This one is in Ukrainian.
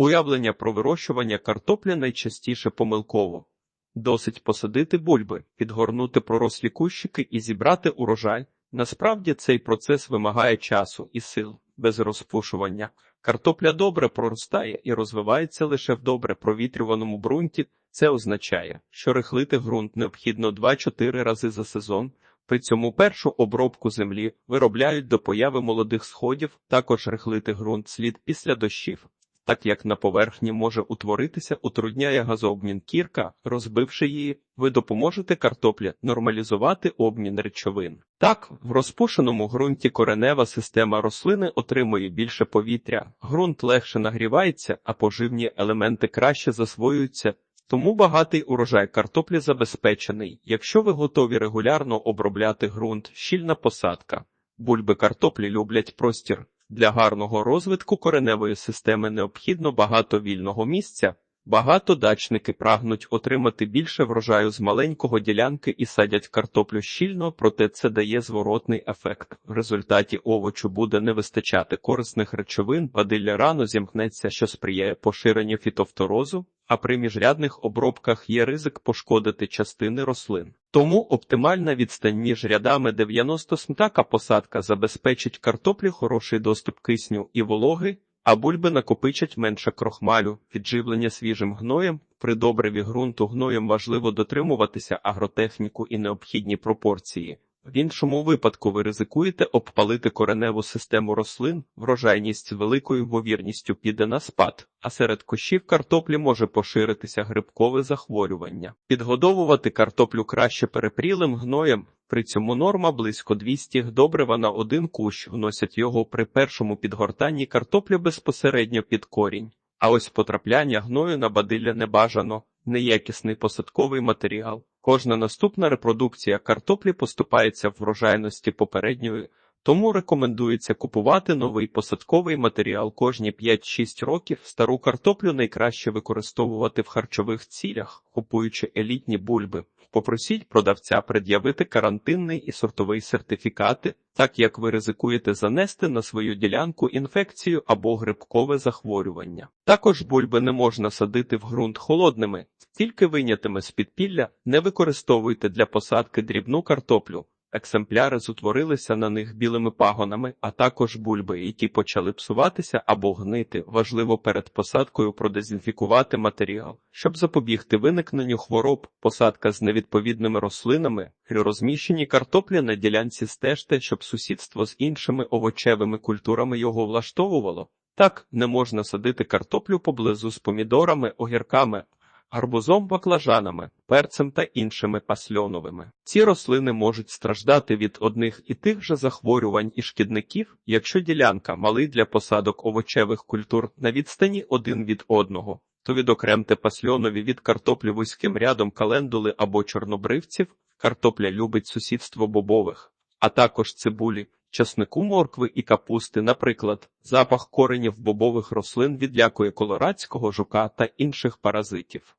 Уявлення про вирощування картоплі найчастіше помилково. Досить посадити бульби, підгорнути пророслі кущики і зібрати урожай. Насправді цей процес вимагає часу і сил. Без розпушування картопля добре проростає і розвивається лише в добре провітрюваному ґрунті. Це означає, що рихлити ґрунт необхідно 2-4 рази за сезон. При цьому першу обробку землі виробляють до появи молодих сходів, також рихлити ґрунт слід після дощів. Так як на поверхні може утворитися, утрудняє газообмін кірка, розбивши її, ви допоможете картоплі нормалізувати обмін речовин. Так, в розпушеному ґрунті коренева система рослини отримує більше повітря, ґрунт легше нагрівається, а поживні елементи краще засвоюються. Тому багатий урожай картоплі забезпечений, якщо ви готові регулярно обробляти ґрунт, щільна посадка. Бульби картоплі люблять простір. Для гарного розвитку кореневої системи необхідно багато вільного місця. Багато дачники прагнуть отримати більше врожаю з маленького ділянки і садять картоплю щільно, проте це дає зворотний ефект. В результаті овочу буде не вистачати корисних речовин, бадилля рано зімкнеться, що сприяє поширенню фітофторозу, а при міжрядних обробках є ризик пошкодити частини рослин. Тому оптимальна відстань між рядами 90 см. Така посадка забезпечить картоплі хороший доступ кисню і вологи, а бульби накопичать менше крохмалю, підживлення свіжим гноєм. При добриві ґрунту гноєм важливо дотримуватися агротехніку і необхідні пропорції. В іншому випадку ви ризикуєте обпалити кореневу систему рослин, врожайність з великою ймовірністю піде на спад, а серед кущів картоплі може поширитися грибкове захворювання. Підгодовувати картоплю краще перепрілим гноєм, при цьому норма близько 200 добрива на один кущ вносять його при першому підгортанні картоплі безпосередньо під корінь. А ось потрапляння гною на бадилля не бажано, неякісний посадковий матеріал. Кожна наступна репродукція картоплі поступається врожайності попередньої, тому рекомендується купувати новий посадковий матеріал кожні 5-6 років. Стару картоплю найкраще використовувати в харчових цілях, купуючи елітні бульби. Попросіть продавця пред'явити карантинний і сортовий сертифікати, так як ви ризикуєте занести на свою ділянку інфекцію або грибкове захворювання. Також бульби не можна садити в ґрунт холодними, тільки винятими з підпілля не використовуйте для посадки дрібну картоплю. Екземпляри зутворилися на них білими пагонами, а також бульби, які почали псуватися або гнити. Важливо перед посадкою продезінфікувати матеріал, щоб запобігти виникненню хвороб, посадка з невідповідними рослинами, при розміщенні картоплі на ділянці стежте, щоб сусідство з іншими овочевими культурами його влаштовувало. Так, не можна садити картоплю поблизу з помідорами, огірками, гарбузом, баклажанами, перцем та іншими пасльоновими. Ці рослини можуть страждати від одних і тих же захворювань і шкідників, якщо ділянка малий для посадок овочевих культур на відстані один від одного. То відокремте пасльонові від картоплі вузьким рядом календули або чорнобривців, картопля любить сусідство бобових, а також цибулі, часнику моркви і капусти, наприклад, запах коренів бобових рослин відлякує колорадського жука та інших паразитів.